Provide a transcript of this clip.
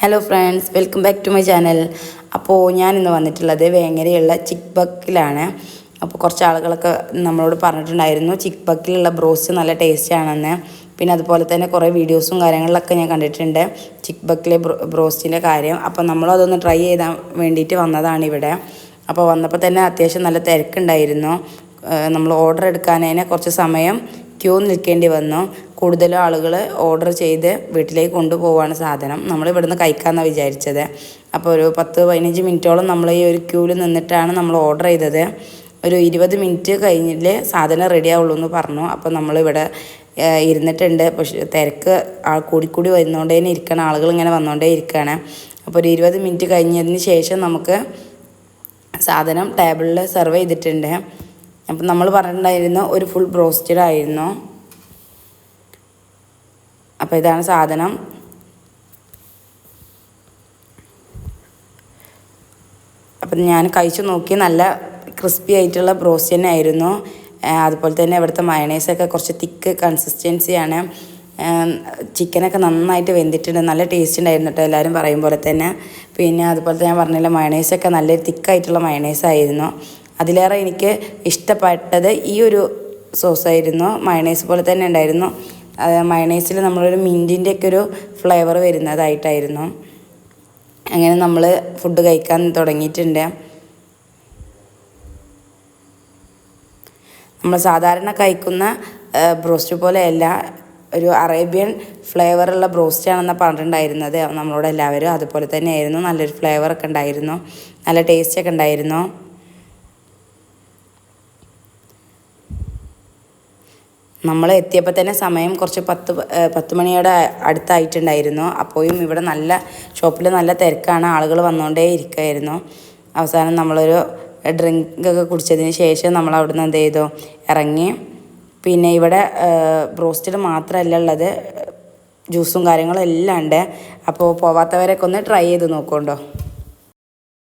Hello friends welcome back to my channel അപ്പോൾ ഞാൻ ഇന്ന് വന്നിട്ടുള്ളത് വേങ്ങരയുള്ള ചിക്ക് ബക്കിലാണ് അപ്പോൾ കുറച്ച് ആളുകളൊക്കെ നമ്മളോട് പറഞ്ഞിട്ടുണ്ടായിരുന്നു ചിക്ക് ബക്കിലുള്ള ബ്രോസ്റ്റ് നല്ല ടേസ്റ്റ് ആണെന്ന്. പിന്നെ അതുപോലെ തന്നെ കുറേ വീഡിയോസും കാര്യങ്ങളിലൊക്കെ ഞാൻ കണ്ടിട്ടുണ്ട് ചിക്ക് ബക്കിലെ ബ്രോസ്റ്റിന്റെ കാര്യം. അപ്പോൾ നമ്മളതൊന്ന് ട്രൈ ചെയ്താൻ വേണ്ടിയിട്ട് വന്നതാണ് ഇവിടെ. അപ്പോൾ വന്നപ്പോൾ തന്നെ അത്യാവശ്യം നല്ല തിരക്കുണ്ടായിരുന്നു. നമ്മൾ ഓർഡർ എടുക്കാനതിനെ കുറച്ച് സമയം ക്യൂ നിൽക്കേണ്ടി വന്നു. കൂടുതലും ആളുകൾ ഓർഡർ ചെയ്ത് വീട്ടിലേക്ക് കൊണ്ടുപോവാണ് സാധനം. നമ്മൾ ഇവിടുന്ന് കഴിക്കാമെന്നാണ് വിചാരിച്ചത്. അപ്പോൾ ഒരു പത്ത് പതിനഞ്ച് മിനിറ്റോളം നമ്മൾ ഈ ഒരു ക്യൂവിൽ നിന്നിട്ടാണ് നമ്മൾ ഓർഡർ ചെയ്തത്. ഒരു ഇരുപത് മിനിറ്റ് കഴിഞ്ഞില്ലേ സാധനം റെഡി ആവുള്ളൂ എന്ന് പറഞ്ഞു. അപ്പോൾ നമ്മളിവിടെ ഇരുന്നിട്ടുണ്ട്. പക്ഷെ തിരക്ക് ആൾ കൂടിക്കൂടി തന്നെ ഇരിക്കണം. ആളുകൾ ഇങ്ങനെ വന്നുകൊണ്ടേ ഇരിക്കുകയാണ് അപ്പോൾ ഒരു ഇരുപത് മിനിറ്റ് കഴിഞ്ഞതിന് ശേഷം നമുക്ക് സാധനം ടേബിളിൽ സെർവ് ചെയ്തിട്ടുണ്ട്. അപ്പം നമ്മൾ പറഞ്ഞിട്ടുണ്ടായിരുന്നു ഒരു ഫുൾ ബ്രോസ്റ്റഡ് ആയിരുന്നു. അപ്പോൾ ഇതാണ് സാധനം. അപ്പം ഞാൻ കഴിച്ചു നോക്കി നല്ല ക്രിസ്പി ആയിട്ടുള്ള ബ്രോസ്റ്റ് തന്നെ ആയിരുന്നു. അതുപോലെ തന്നെ ഇവിടുത്തെ മയണൈസൊക്കെ കുറച്ച് തിക്ക് കൺസിസ്റ്റൻസിയാണ് ചിക്കനൊക്കെ നന്നായിട്ട് വെന്തിട്ടുണ്ട് നല്ല ടേസ്റ്റ് ഉണ്ടായിരുന്നു കേട്ടോ എല്ലാവരും പറയും പോലെ തന്നെ. പിന്നെ അതുപോലെ ഞാൻ പറഞ്ഞില്ല മയണൈസൊക്കെ നല്ല തിക്കായിട്ടുള്ള മയണൈസ് ആയിരുന്നു. അതിലേറെ എനിക്ക് ഇഷ്ടപ്പെട്ടത് ഈ ഒരു സോസായിരുന്നു മയണൈസ് പോലെ തന്നെ ഉണ്ടായിരുന്നു. മയണൈസിൽ നമ്മളൊരു മിന്റിന്റെ ഒക്കെ ഒരു ഫ്ലേവർ വരുന്നതായിട്ടായിരുന്നു. അങ്ങനെ നമ്മൾ ഫുഡ് കഴിക്കാൻ തുടങ്ങിയിട്ടുണ്ട്. നമ്മൾ സാധാരണ കഴിക്കുന്ന ബ്രോസ്റ്റ് പോലെയല്ല ഒരു അറേബ്യൻ ഫ്ലേവറുള്ള ബ്രോസ്റ്റ് ആണെന്ന് പറഞ്ഞിട്ടുണ്ടായിരുന്നത്. നമ്മളോട് എല്ലാവരും അതുപോലെ തന്നെയായിരുന്നു. നല്ലൊരു ഫ്ലേവറൊക്കെ ഉണ്ടായിരുന്നു. നല്ല ടേസ്റ്റൊക്കെ ഉണ്ടായിരുന്നു. നമ്മൾ എത്തിയപ്പോൾ തന്നെ സമയം കുറച്ച് പത്ത് പത്ത് മണിയുടെ അടുത്തായിട്ടുണ്ടായിരുന്നു. അപ്പോഴും ഇവിടെ നല്ല ഷോപ്പിൽ നല്ല തിരക്കാണ്. ആളുകൾ വന്നുകൊണ്ടേ ഇരിക്കുമായിരുന്നു അവസാനം നമ്മളൊരു ഡ്രിങ്ക് ഒക്കെ കുടിച്ചതിന് ശേഷം നമ്മൾ അവിടുന്ന് എന്ത് ചെയ്തു? ഇറങ്ങി. പിന്നെ ഇവിടെ ബ്രോസ്റ്റഡ് മാത്രമല്ല ഉള്ളത്. ജ്യൂസും കാര്യങ്ങളും എല്ലാം ഉണ്ട്. അപ്പോൾ പോവാത്തവരൊക്കെ ഒന്ന് ട്രൈ ചെയ്ത് നോക്കുന്നുണ്ടോ